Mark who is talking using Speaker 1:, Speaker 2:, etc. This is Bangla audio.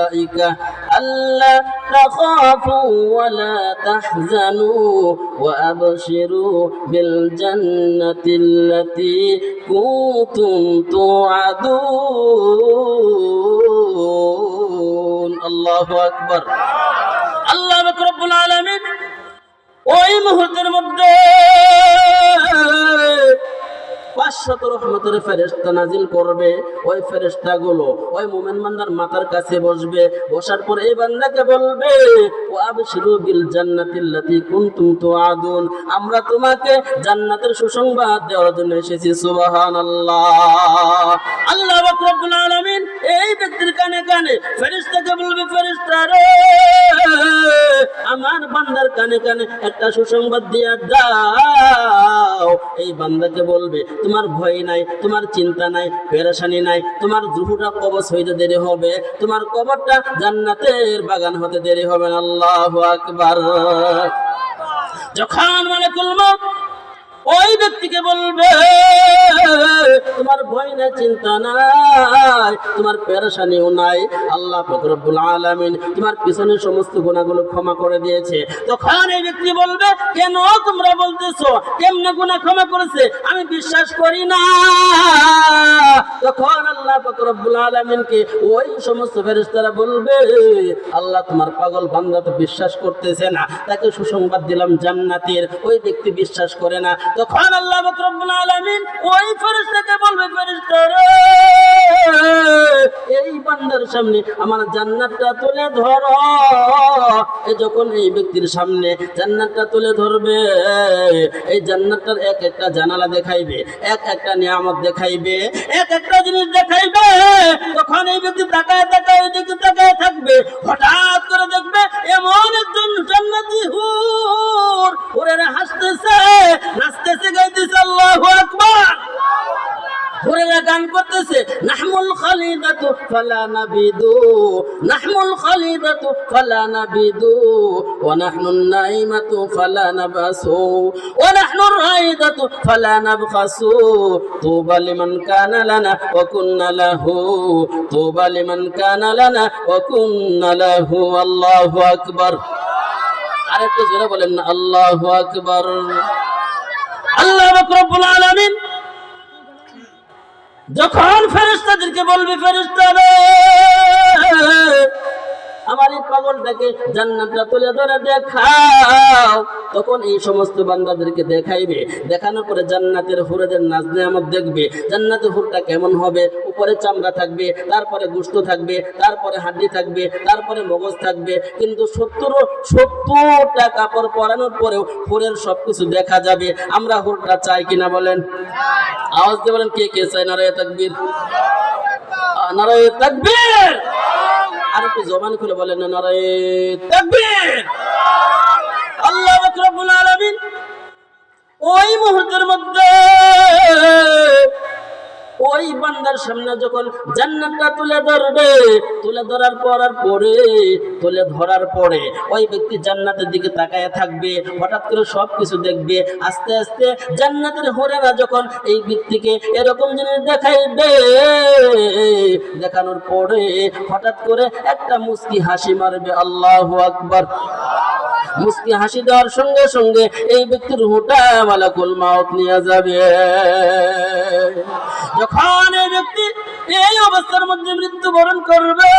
Speaker 1: الملائكة ألا تخافوا ولا تحزنوا وأبشروا بالجنة التي كنتم توعدون الله أكبر আল্লাহ রব্বুল আলামিন ওই মুহূর্তের মধ্যে রহমতের ফেরেস্তা নাজিল করবে, ওই ওই মোমেন মাথার কাছে বসবে, বসার পর এই বান্দাকে বলবে ও আবশিরু বিল জান্নাতিল্লাতি কুনতুম আমরা তোমাকে জান্নাতের সুসংবাদ দেওয়ার জন্য এসেছি, সুবহানাল্লাহ। আল্লাহ রব্বুল আলামিন এই ব্যক্তির কানে কানে ফেরেশতাকে বলবে, ফেরেশতা রে, আমার বান্দার কানে কানে একটা সুসংবাদ দিয়া দাও। এই বান্দাকে বলবে, তোমার ভয় নাই, তোমার চিন্তা নাই, পেরেশানি নাই, তোমার জুহুটা কবচ হইতে দেরি হবে, তোমার কবরটা জান্নাতের বাগান হতে দেরি হবে না। আল্লাহ আকবার। যখন মানে মউত ওই ব্যক্তিকে বলবে তোমার ভয় চিন্তা নাই, তোমার পেরেশানিও নাই। আল্লাহ ফকরবুল আলামিন তোমার পিছনের সমস্ত গুণাগুলো ক্ষমা করে দিয়েছে। তখন এই ব্যক্তি বলবে, কেন তোমরা বলতেছো? কেমনে গুনাহ ক্ষমা করেছে? আমি বিশ্বাস করি না। তখন আল্লাহ ফকরবুল আলামিনকে ওই সমস্ত ফেরেশতারা বলবে, আল্লাহ তোমার পাগল বান্দা তো বিশ্বাস করতেছে না। তাকে সুসংবাদ দিলাম জান্নাতের। ওই ব্যক্তি বিশ্বাস করে না। তখন আল্লাহ রব্বুল আলামিন ওই ফেরেশতাকে বলবে, ফেরেশতা এই বান্দার সামনে আমার জান্নাতটা তুলে ধরো। এ যখন এই ব্যক্তির সামনে জান্নাতটা তুলে ধরবে, এই জান্নাতটার এক একটা জানালা দেখাইবে, এক একটা নিয়ামত দেখাইবে, এক একটা জিনিস দেখাইবে। তখন এই ব্যক্তি তাকায় তাকায় ওই দিকে খালিদাতু ফালা নাবিদু ওয়া নাহনু নাইমাতু ফালা নাবাসু, ওয়া নাহনু রাইদাতু ফালা নাবখাসু, তুবা লিমান কানা লানা ওয়া কুন্না লাহু, তুবা লিমান কানা লানা ওয়া কুন্না লাহু, আল্লাহু আকবার। আরেকটু জোরে বলেন, আল্লাহু আকবার। আল্লাহ রব্বুল যখন ফেরেশতাদেরকে বলবে ফেরেশতা আমার জান্নাতটা তুলে ধরে দেখাও। তখন এই সমস্ত বান্দাদেরকে দেখাইবে। দেখানোর পরে জান্নাতের হুরেদের নাজ নেয়ামত দেখবে। জান্নাতের হুরটা কেমন হবে? উপরে চামড়া থাকবে, তারপরে গোস্ত থাকবে, তারপরে হাড্ডি থাকবে, তারপরে মগজ থাকবে। কিন্তু সত্তর, সত্তরটা কাপড় পরানোর পরেও হুরের সব কিছু দেখা যাবে। আমরা হুরটা চাই কিনা বলেন? আওয়াজ দিয়ে বলেন, কে কে চাই নারায় তাকবীর? নারায় তাকবীর! জবান খুলে বলেন নারায় আল্লাহ রাব্বুল আলামিন। ওই মুহূর্তের মধ্যে ওই বান্দার সামনে যখন জান্নাতটা তুলে ধরবে, তুলে ধরার পর আর পরে, তুলে ধরার পরে ওই ব্যক্তি জান্নাতের দিকে তাকায় থাকবে, হঠাৎ করে সব কিছু দেখবে, আস্তে আস্তে জান্নাতের হোরেরা যখন এই ব্যক্তিকে এরকম জিনিস দেখাইবে, দেখানোর পরে হঠাৎ করে একটা মুস্কি হাসি মারবে, আল্লাহু আকবার। মুস্কি হাসি দেওয়ার সঙ্গে সঙ্গে এই ব্যক্তির হুটা মালাকুল মাউত নিয়ে যাবে। যখন এই ব্যক্তি এই অবস্থার মধ্যে মৃত্যুবরণ করবে